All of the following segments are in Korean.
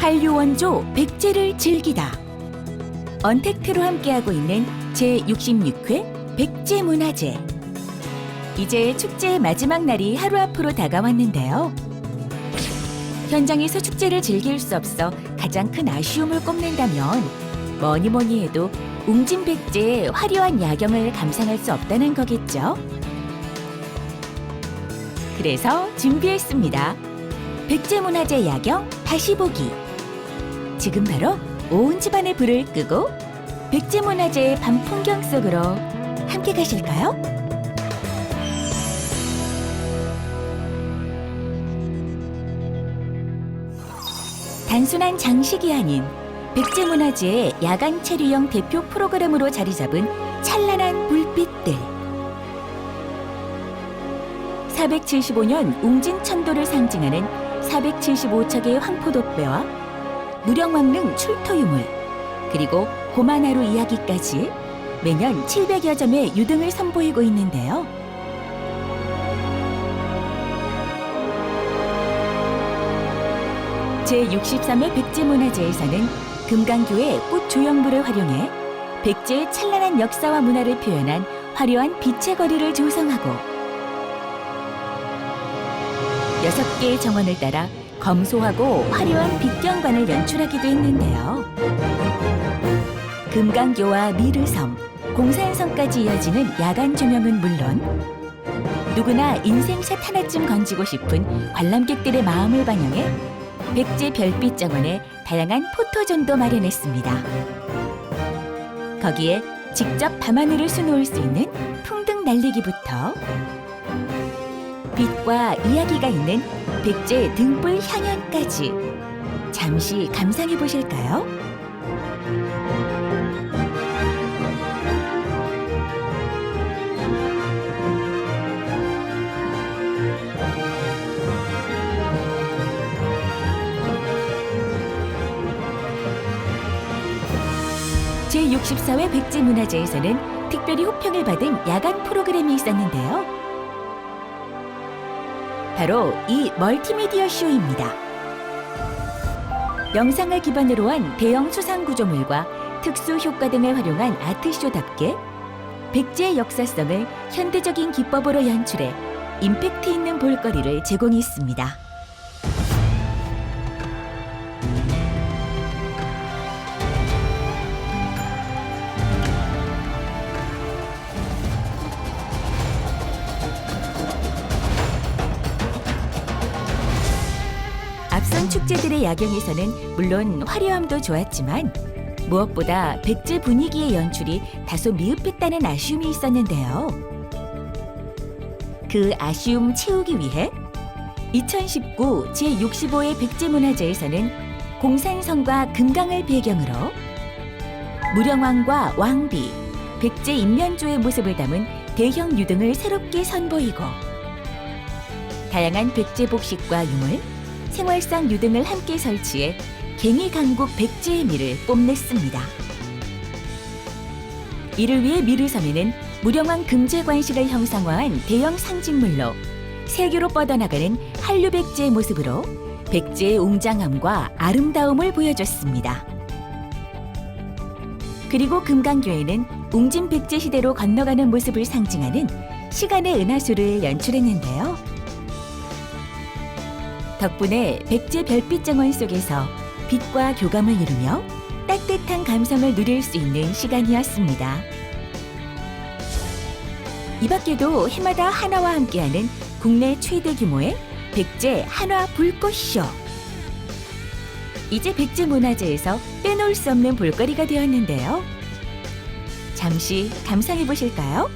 한류 원조 백제를 즐기다. 언택트로 함께하고 있는 제66회 백제 문화제. 이제 축제의 마지막 날이 하루 앞으로 다가왔는데요. 현장에서 축제를 즐길 수 없어 가장 큰 아쉬움을 꼽는다면 뭐니 뭐니 해도 웅진 백제의 화려한 야경을 감상할 수 없다는 거겠죠. 그래서 준비했습니다. 백제문화제 야경 다시 보기. 지금 바로 온 집안의 불을 끄고 백제문화제의 밤 풍경 속으로 함께 가실까요? 단순한 장식이 아닌 백제문화제의 야간 체류형 대표 프로그램으로 자리 잡은 찬란한 불빛들. 475년 웅진천도를 상징하는 475척의 황포도배와 무령왕릉 출토 유물 그리고 고만하루 이야기까지 매년 700여 점의 유등을 선보이고 있는데요. 제63회 백제문화제에서는 금강교의 꽃 조형물을 활용해 백제의 찬란한 역사와 문화를 표현한 화려한 빛의 거리를 조성하고 여섯 개의 정원을 따라 검소하고 화려한 빛경관을 연출하기도 했는데요. 금강교와 미르섬, 공산섬까지 이어지는 야간 조명은 물론 누구나 인생샷 하나쯤 건지고 싶은 관람객들의 마음을 반영해 백제 별빛 정원에 다양한 포토존도 마련했습니다. 거기에 직접 밤하늘을 수놓을 수 있는 풍등 날리기부터 빛과 이야기가 있는 백제 등불 향연까지 잠시 감상해 보실까요? 제64회 백제문화제에서는 특별히 호평을 받은 야간 프로그램이 있었는데요. 바로 이 멀티미디어 쇼입니다. 영상을 기반으로 한 대형 수상 구조물과 특수 효과 등을 활용한 아트쇼답게 백제의 역사성을 현대적인 기법으로 연출해 임팩트 있는 볼거리를 제공했습니다. 앞선 축제들의 야경에서는 물론 화려함도 좋았지만 무엇보다 백제 분위기의 연출이 다소 미흡했다는 아쉬움이 있었는데요. 그 아쉬움 채우기 위해 2019 제65회 백제문화제에서는 공산성과 금강을 배경으로 무령왕과 왕비, 백제 인면조의 모습을 담은 대형 유등을 새롭게 선보이고 다양한 백제 복식과 유물, 생활상 유등을 함께 설치해 갱이 강국 백제의 미를 뽐냈습니다. 이를 위해 미르섬에는 무령왕 금제 관실을 형상화한 대형 상징물로 세계로 뻗어나가는 한류 백제의 모습으로 백제의 웅장함과 아름다움을 보여줬습니다. 그리고 금강교에는 웅진 백제 시대로 건너가는 모습을 상징하는 시간의 은하수를 연출했는데요. 덕분에 백제 별빛 정원 속에서 빛과 교감을 이루며 따뜻한 감성을 누릴 수 있는 시간이었습니다. 이 밖에도 해마다 한화와 함께하는 국내 최대 규모의 백제 한화 불꽃쇼. 이제 백제 문화제에서 빼놓을 수 없는 볼거리가 되었는데요. 잠시 감상해 보실까요?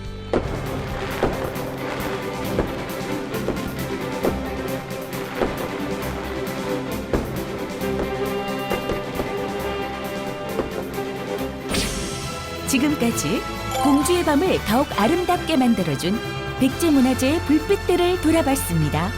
지금까지 공주의 밤을 더욱 아름답게 만들어준 백제문화제의 불빛들을 돌아봤습니다.